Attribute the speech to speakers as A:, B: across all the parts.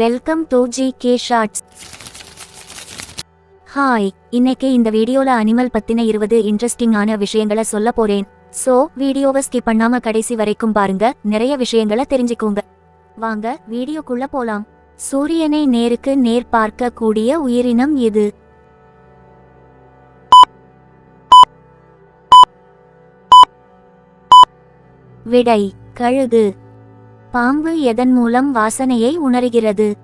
A: Welcome to G K shorts hi இன்னைக்கு இந்த வீடியோல அனிமல் பத்தின இருபது இன்ட்ரெஸ்டிங்கான விஷயங்களை சொல்ல போறேன். சோ வீடியோவை ஸ்கிப் பண்ணாம கடைசி வரைக்கும் பாருங்க. நிறைய விஷயங்களை தெரிஞ்சுக்கோங்க. வாங்க வீடியோக்குள்ள போலாம். சூரியனை நேருக்கு நேர் பார்க்க கூடிய உயிரினம் எது? விடை கழுகு. பாம்பு எதன் மூலம் வாசனையை உணர்கிறது?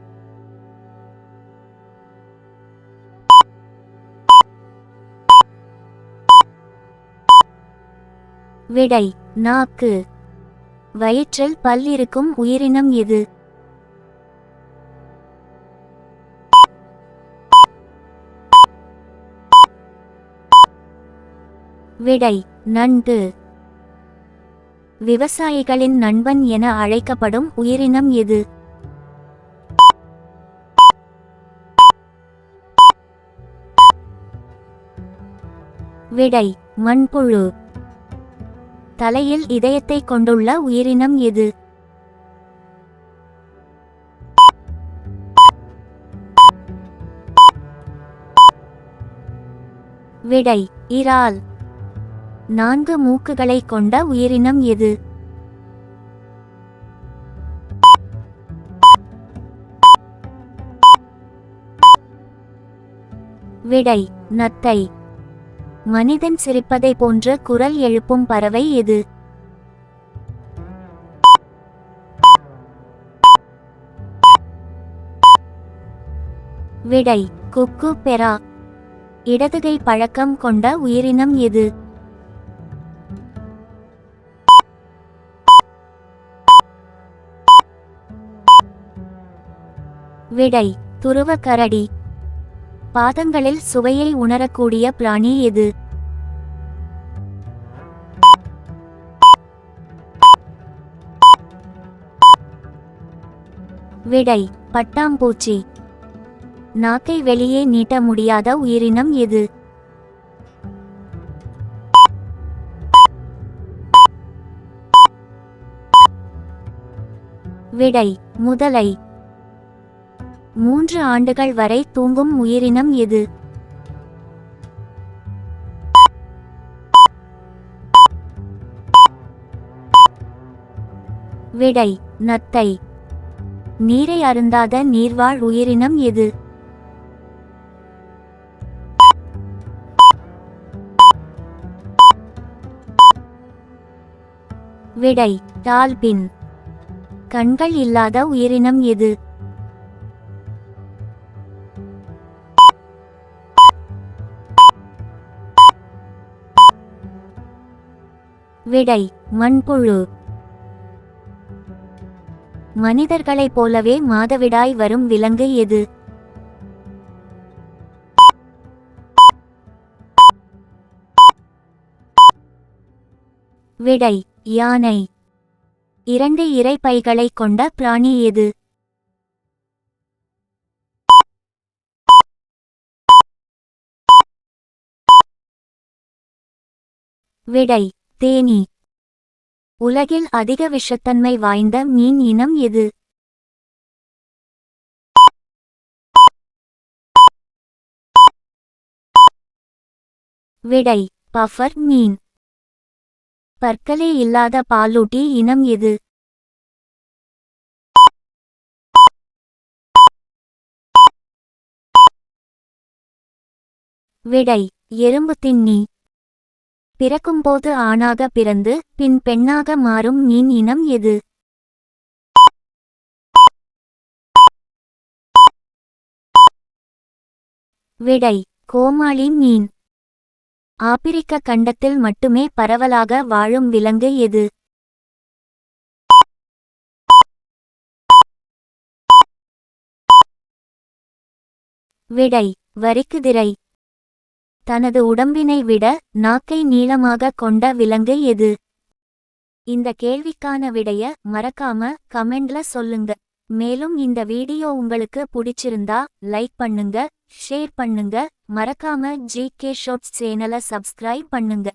A: விடை நாக்கு. வயிற்றில் பல் இருக்கும் உயிரினம் எது? விடை நண்டு. விவசாயிகளின் நண்பன் என அழைக்கப்படும் உயிரினம் எது? விடை மண்புழு. தலையில் இதயத்தை கொண்டுள்ள உயிரினம் எது? விடை இறால். நான்கு மூக்குகளை கொண்ட உயிரினம் எது? விடை நத்தை. மனிதன் சிரிப்பதை போன்ற குரல் எழுப்பும் பறவை எது? விடை குக்கு பெரா இடதுகை பழக்கம் கொண்ட உயிரினம் எது? விடை துருவ கரடி. பாதங்களில் சுவையை உணரக்கூடிய பிராணி எது? விடை பட்டாம்பூச்சி. நாக்கை வெளியே நீட்ட முடியாத உயிரினம் எது? விடை முதலை. மூன்று ஆண்டுகள் வரை தூங்கும் உயிரினம் எது? விடை நத்தை. நீரை அருந்தாத நீர்வாழ் உயிரினம் எது? விடை டால்பின். கண்கள் இல்லாத உயிரினம் எது? விடை மண்புழு. மனிதர்களைப் போலவே மாதவிடாய் வரும் விலங்கு எது? விடை யானை. இரண்டு இறைப்பைகளை கொண்ட பிராணி எது? விடை தேனி. உலகில் அதிக விஷத்தன்மை வாய்ந்த மீன் இனம் எது? விடை பஃபர் மீன். பற்களே இல்லாத பாலூட்டி இனம் எது? விடை எறும்பு தின்னி. பிறக்கும்போது ஆணாக பிறந்து பின் பெண்ணாக மாறும் மீன் இனம் எது? விடை கோமாளி மீன். ஆப்பிரிக்க கண்டத்தில் மட்டுமே பரவலாக வாழும் விலங்கு எது? விடை வரிக்குதிரை. தனது உடம்பினை விட நாக்கை நீளமாக கொண்ட விலங்கு எது? இந்த கேள்விக்கான விடைய மறக்காம கமெண்ட்ல சொல்லுங்க. மேலும் இந்த வீடியோ உங்களுக்கு பிடிச்சிருந்தா லைக் பண்ணுங்க ஷேர் பண்ணுங்க. மறக்காம ஜி கே ஷோட்ஸ் சேனலை சப்ஸ்கிரைப் பண்ணுங்க.